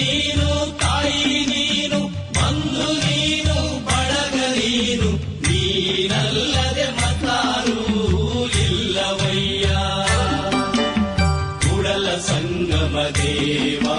ನೀನು ತಾಯಿ ನೀನು ಬಂಧು ನೀನು ಬಳಗ ನೀನು ನೀನಲ್ಲದೆ ಮತಾರು ಇಲ್ಲವಯ್ಯ. ಕುಡಲ ಸಂಗಮ ದೇವಾ.